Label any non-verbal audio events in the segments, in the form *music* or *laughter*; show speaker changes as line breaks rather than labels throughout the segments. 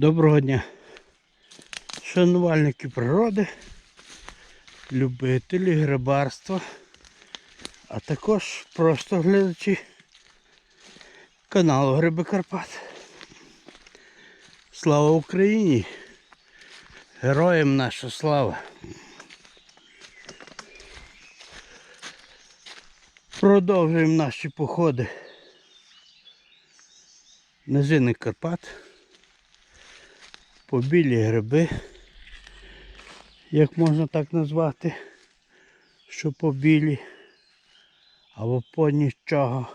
Доброго дня, шанувальники природи, любителі грибарства, а також просто глядачі каналу Гриби Карпат. Слава Україні! Героям наша слава! Продовжуємо наші походи. Низини Карпат по білі гриби, як можна так назвати, що по білі або по нічого.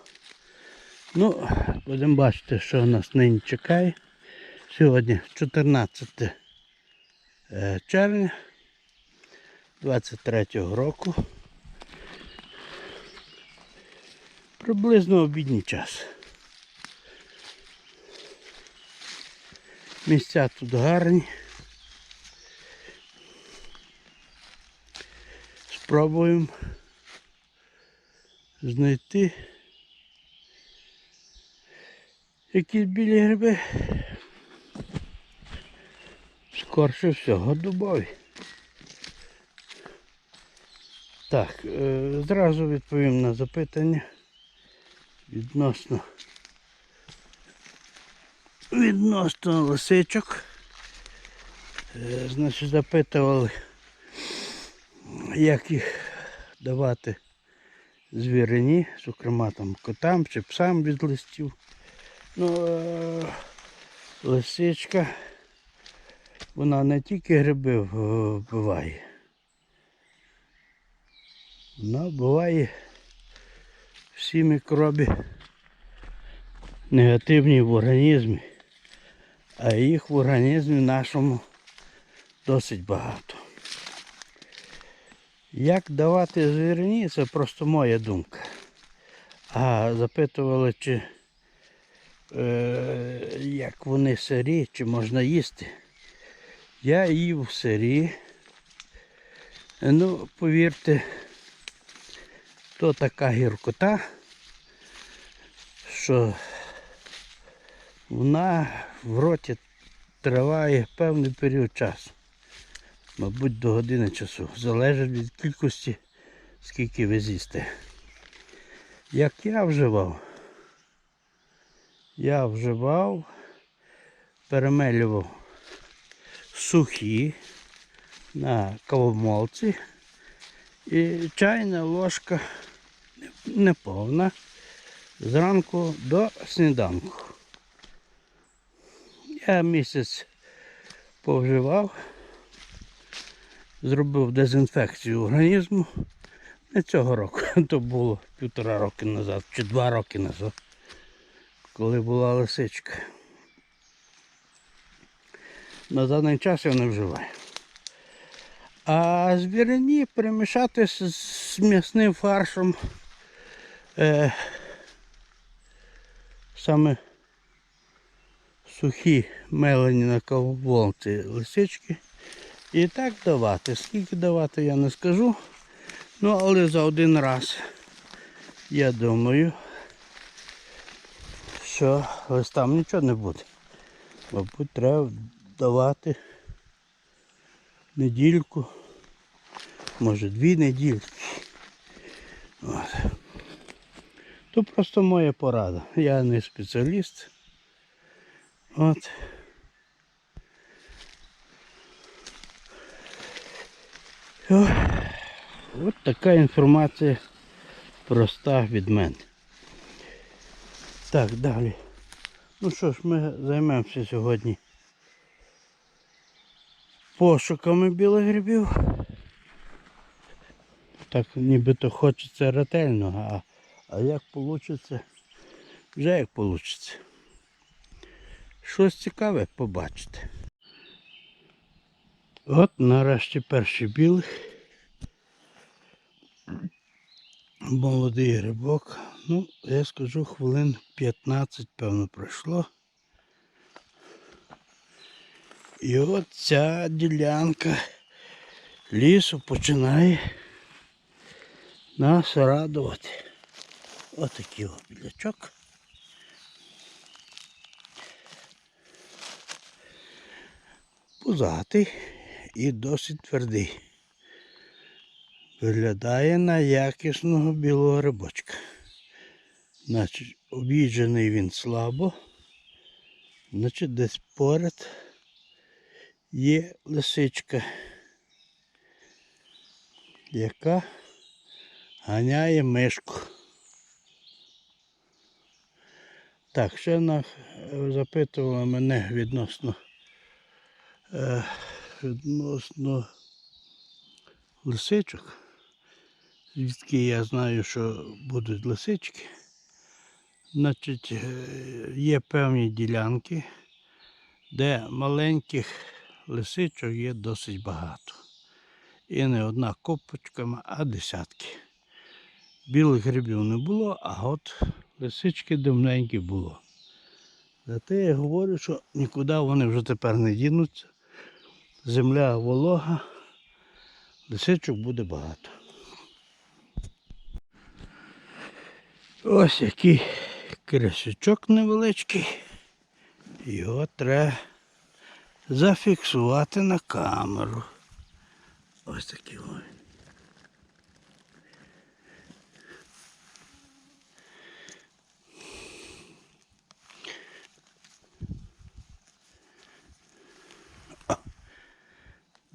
Ну, будемо бачити, що нас нині чекає. Сьогодні 14 е, червня 23 року. Приблизно обідній час. Місця тут гарні. Спробуємо знайти якісь білі гриби. Скорше всього дубові. Так, е, зразу відповім на запитання відносно відносно лисичок. Е, Значить, запитували, як їх давати звірині, зокрема там котам чи псам від листів. Ну, е, лисичка, вона не тільки гриби вбиває, вона вбиває всі мікроби негативні в організмі, а їх в організмі нашому досить багато. Як давати звірині, це просто моя думка. А запитували, чи е, як вони сирі, чи можна їсти. Я їв сирі. Ну, повірте, то така гіркота, що вона в роті триває певний період часу. Мабуть, до години часу. Залежить від кількості, скільки ви з'їсте. Як я вживав, я вживав, перемелював сухі на кавомолці і чайна ложка неповна зранку до сніданку. Я місяць повживав, зробив дезінфекцію організму. Не цього року, *laughs* то було півтора роки назад чи два роки назад, коли була лисичка. На даний час я не вживаю. А звірині перемішати з, з м'ясним фаршом е, саме сухі мелені на ковболці лисички. І так давати. Скільки давати я не скажу. Ну, але за один раз я думаю, що ось там нічого не буде. Мабуть, треба давати недільку, може дві недільки. От. То просто моя порада. Я не спеціаліст. От. От така інформація проста від мене. Так, далі. Ну що ж, ми займемося сьогодні пошуками білих грибів. Так нібито хочеться ретельно, а, а як вийде, вже як вийде. Щось цікаве побачите. От нарешті перший білих. Молодий грибок. Ну, я скажу, хвилин 15, певно, пройшло. І от ця ділянка лісу починає нас радувати. Отакий от білячок. Пузатий і досить твердий. Виглядає на якісного білого рибочка. Значить, об'їджений він слабо. Значить, десь поряд є лисичка, яка ганяє мишку. Так, ще вона запитувала мене відносно, відносно лисичок. Звідки я знаю, що будуть лисички. Значить, е, є певні ділянки, де маленьких лисичок є досить багато. І не одна копочками, а десятки. Білих грибів не було, а от лисички давненькі було. Зате я говорю, що нікуди вони вже тепер не дінуться. Земля волога, лисичок буде багато. Ось який крисючок невеличкий. Його треба зафіксувати на камеру. Ось такий ось.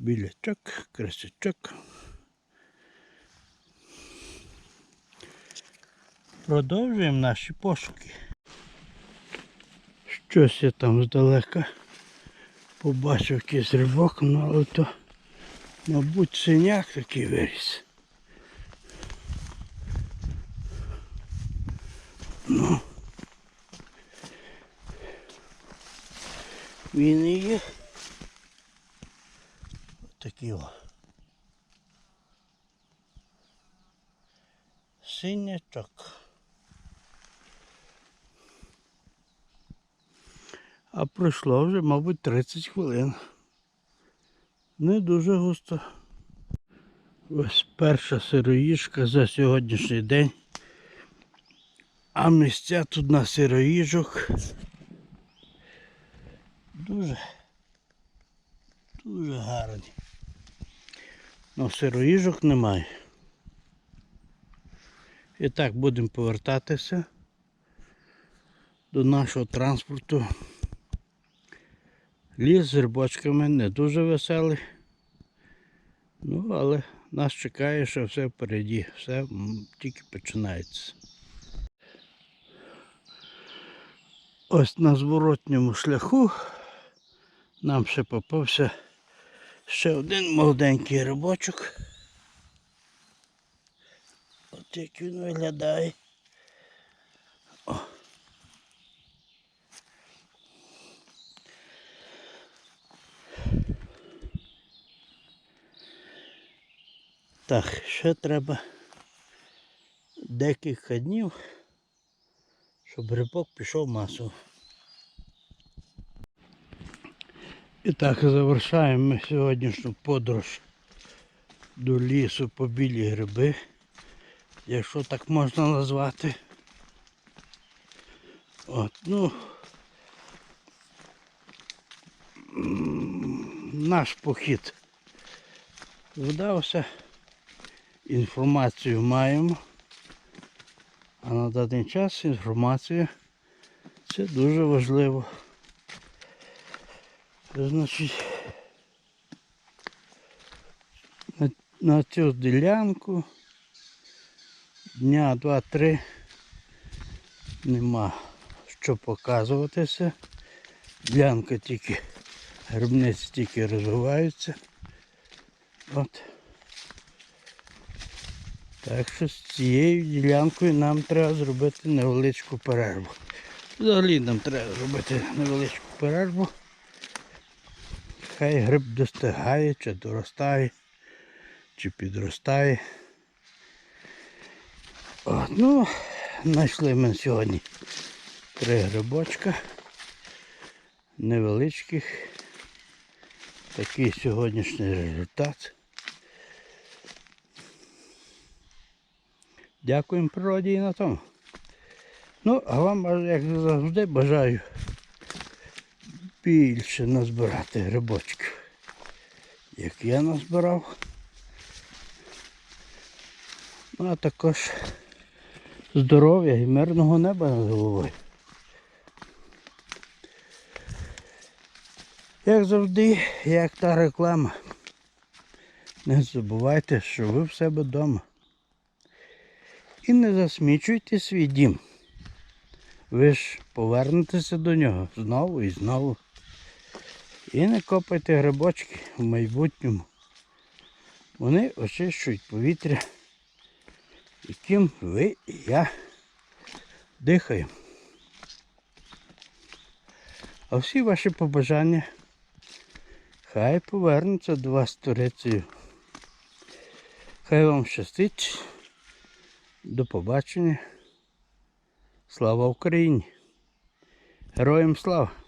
Білячок, красячок. Продовжуємо наші пошуки. Щось я там здалека побачив якийсь рибок, ну але то, мабуть, синяк такий виріс. Ну. Він і є. Такий о. Синячок. А пройшло вже, мабуть, 30 хвилин. Не дуже густо. Ось перша сироїжка за сьогоднішній день. А місця тут на сироїжок дуже, дуже гарні. Ну, сироїжок немає. І так будемо повертатися до нашого транспорту. Ліс з грибочками не дуже веселий. Ну, але нас чекає, що все впереді, все тільки починається. Ось на зворотньому шляху нам ще попався ще один молоденький рибочок. От як він виглядає. О. Так, ще треба декілька днів, щоб рибок пішов масово. І так, завершаємо ми сьогоднішню подорож до лісу по білі гриби, якщо так можна назвати. От, ну, наш похід вдався. Інформацію маємо. А на даний час інформація це дуже важливо. Значить, на, на цю ділянку дня два-три нема що показуватися. Ділянка тільки, грибниці тільки розвиваються. От. Так що з цією ділянкою нам треба зробити невеличку перерву. Взагалі нам треба зробити невеличку перерву. Хай гриб достигає, чи доростає, чи підростає. От, ну, знайшли ми сьогодні три грибочка невеличких. Такий сьогоднішній результат. Дякуємо природі і на тому. Ну, а вам, як завжди, бажаю більше назбирати грибочків. як я назбирав. Ну а також здоров'я і мирного неба над головою. Як завжди, як та реклама. Не забувайте, що ви в себе вдома. І не засмічуйте свій дім. Ви ж повернетеся до нього знову і знову. І не копайте грибочки в майбутньому. Вони очищують повітря, яким ви і я дихаємо. А всі ваші побажання хай повернуться до вас Турецію. Хай вам щастить. До побачення. Слава Україні! Героям слава!